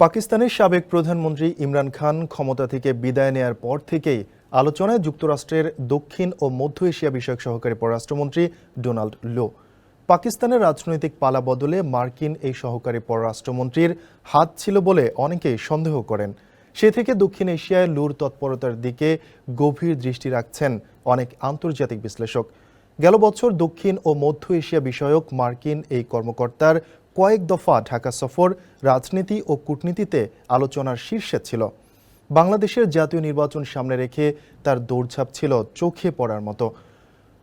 পাকিস্তানের সাবেক প্রধানমন্ত্রী ইমরান খান ক্ষমতা থেকে বিদায় নেয়ার পর থেকেই আলোচনায় যুক্তরাষ্ট্রের দক্ষিণ ও মধ্য এশিয়া বিষয়ক সহকারী পররাষ্ট্রমন্ত্রী ডোনাল্ড লো। পাকিস্তানের রাজনৈতিক পালা বদলে মার্কিন এই সহকারী পররাষ্ট্রমন্ত্রীর হাত ছিল বলে অনেকেই সন্দেহ করেন। সে থেকে দক্ষিণ এশিয়ায় লুর তৎপরতার দিকে গভীর দৃষ্টি রাখছেন অনেক আন্তর্জাতিক বিশ্লেষক। গেল বছর দক্ষিণ ও মধ্য এশিয়া বিষয়ক মার্কিন এই কর্মকর্তার কয়েক দফা ঢাকা সফর রাজনীতি ও কূটনীতিতে আলোচনার শীর্ষে ছিল। বাংলাদেশের জাতীয় নির্বাচন সামনে রেখে তার দৌড়ঝাঁপ ছিল চোখে পড়ার মতো।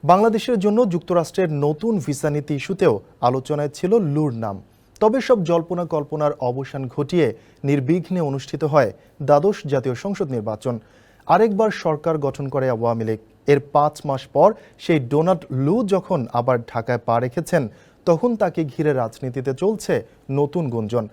বাংলাদেশের জন্য যুক্তরাষ্ট্রের নতুন ভিসা নীতি ইস্যুতেও আলোচনায় ছিল লুর নাম। তবে সব জল্পনা কল্পনার অবসান ঘটিয়ে নির্বিঘ্নে অনুষ্ঠিত হয় দ্বাদশ জাতীয় সংসদ নির্বাচন। আরেকবার সরকার গঠন করে আওয়ামী লীগ। এর পাঁচ মাস পর সেই ডোনাল্ড লু যখন আবার ঢাকায় পা রেখেছেন তখন তাকে ঘিরে রাজনীতিতে চলছে নতুন গুঞ্জন।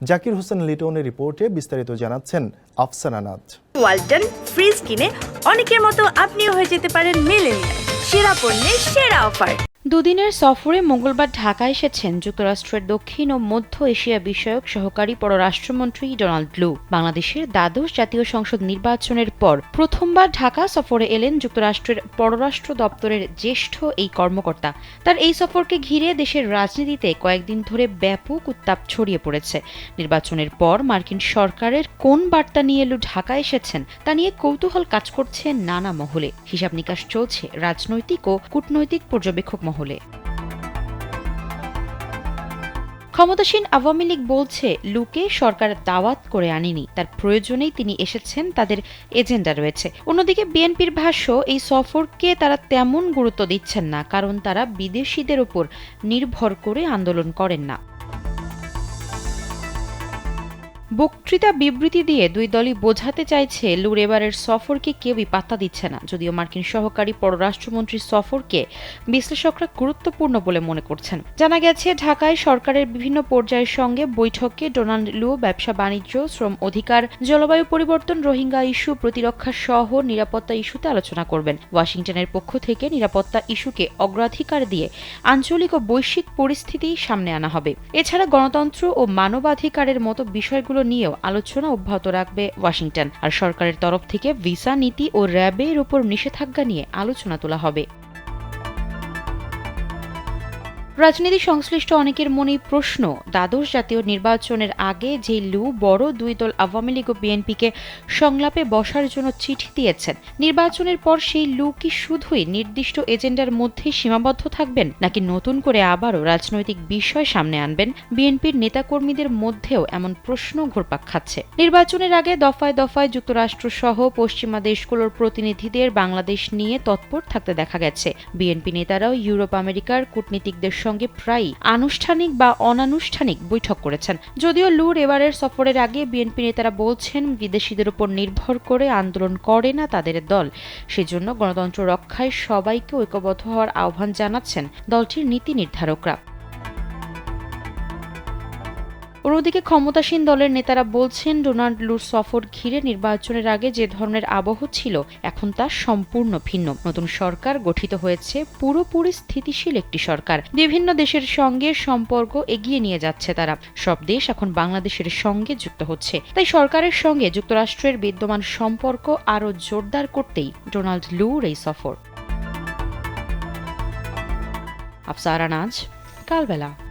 জাকির হোসেন লিটনের রিপোর্টে বিস্তারিত জানাচ্ছেন আফসানা নাজ। ওয়ালটন ফ্রিজ কিনে অনেকের মতো আপনিও হয়ে যেতে পারেন মিলেনিয়াল। সেরা পণ্যের সেরা অফার। দুদিনের সফরে মঙ্গলবার ঢাকা এসেছেন যুক্তরাষ্ট্রের দক্ষিণ ও মধ্য এশিয়া বিষয়ক সহকারী পররাষ্ট্রমন্ত্রী ডোনাল্ড লু। বাংলাদেশের দ্বাদশ জাতীয় সংসদ নির্বাচনের পর প্রথমবার ঢাকা সফরে এলেন যুক্তরাষ্ট্রের পররাষ্ট্র দপ্তরের জ্যেষ্ঠ এই কর্মকর্তা। তার এই সফরকে ঘিরে দেশের রাজনীতিতে কয়েকদিন ধরে ব্যাপক উত্তাপ ছড়িয়ে পড়েছে। নির্বাচনের পর মার্কিন সরকারের কোন বার্তা নিয়ে লু ঢাকা এসেছেন তা নিয়ে কৌতূহল কাজ করছে নানা মহলে। হিসাব নিকাশ চলছে রাজনৈতিক ও কূটনৈতিক পর্যবেক্ষক মহলে। ক্ষমতাসীন আওয়ামী লীগ বলছে, লুকে সরকার দাওয়াত করে আনেনি। তার প্রয়োজনেই তিনি এসেছেন, তাদের এজেন্ডা রয়েছে। অন্যদিকে বিএনপির ভাষ্য, এই সফরকে তারা তেমন গুরুত্ব দিচ্ছেন না, কারণ তারা বিদেশিদের ওপর নির্ভর করে আন্দোলন করেন না। বক্তৃতা বিবৃতি দিয়ে দুই দলই বোঝাতে চাইছে লুর এবারের সফরকে কেউই পাত্তা দিচ্ছে না। যদিও মার্কিন সহকারী পররাষ্ট্রমন্ত্রীর সফরকে বিশ্লেষকরা গুরুত্বপূর্ণ বলে মনে করছেন। জানা গেছে, ঢাকায় সরকারের বিভিন্ন পর্যায়ের সঙ্গে বৈঠকে ডোনাল্ড লু, ব্যবসা বাণিজ্য, শ্রম অধিকার, জলবায়ু পরিবর্তন, রোহিঙ্গা ইস্যু, প্রতিরক্ষা সহ নিরাপত্তা ইস্যুতে আলোচনা করবেন। ওয়াশিংটনের পক্ষ থেকে নিরাপত্তা ইস্যুকে অগ্রাধিকার দিয়ে আঞ্চলিক ও বৈশ্বিক পরিস্থিতি সামনে আনা হবে। এছাড়া গণতন্ত্র ও মানবাধিকারের মতো বিষয়গুলো নিয়েও আলোচনা অব্যাহত রাখবে ওয়াশিংটন। আর সরকারের তরফ থেকে ভিসা নীতি ও র্যাবের উপর নিষেধাজ্ঞা নিয়ে আলোচনা তোলা হবে। রাজনীতি সংশ্লিষ্ট অনেকের মনেই প্রশ্ন। দ্বাদশ জাতীয় নির্বাচনের আগে যে লু বড় দুই দল আওয়ামী লীগ ও বিএনপিকে সংলাপে বসার জন্য চিঠি দিয়েছেন, নির্বাচনের পর সেই লু কি শুধুই নির্দিষ্ট এজেন্ডার মধ্যেই সীমাবদ্ধ থাকবেন, নাকি নতুন করে আবারও রাজনৈতিক বিষয় সামনে আনবেন? বিএনপির নেতাকর্মীদের মধ্যেও এমন প্রশ্ন ঘুরপাক খাচ্ছে। নির্বাচনের আগে দফায় দফায় যুক্তরাষ্ট্র সহ পশ্চিমা দেশগুলোর প্রতিনিধিদের বাংলাদেশ নিয়ে তৎপর থাকতে দেখা গেছে। বিএনপি নেতারাও ইউরোপ, আমেরিকার কূটনীতিকদের সঙ্গে প্রায়ই আনুষ্ঠানিক বা অনানুষ্ঠানিক বৈঠক করেছেন। যদিও লুর এবারের সফরের আগে বিএনপি নেতারা বলছেন, বিদেশিদের উপর নির্ভর করে আন্দোলন করে না তাদের দল। সেজন্য গণতন্ত্র রক্ষায় সবাইকে ঐক্যবদ্ধ হওয়ার আহ্বান জানাচ্ছেন দলটির নীতি নির্ধারকরা। অন্যদিকে ক্ষমতাসীন দলের নেতারা বলছেন, ডোনাল্ড লুর সফর ঘিরে নির্বাচনের আগে যে ধরনের আবহ ছিল, এখন তা সম্পূর্ণ ভিন্ন। নতুন সরকার গঠিত হয়েছে, পুরোপুরি স্থিতিশীল একটি সরকার। বিভিন্ন দেশের সঙ্গে সম্পর্ক এগিয়ে নিয়ে যাচ্ছে তারা। সব দেশ এখন বাংলাদেশের সঙ্গে যুক্ত হচ্ছে। তাই সরকারের সঙ্গে যুক্তরাষ্ট্রের বিদ্যমান সম্পর্ক আরও জোরদার করতেই ডোনাল্ড লুর এই সফর। আফসারা নাজ কালবেলা।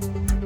you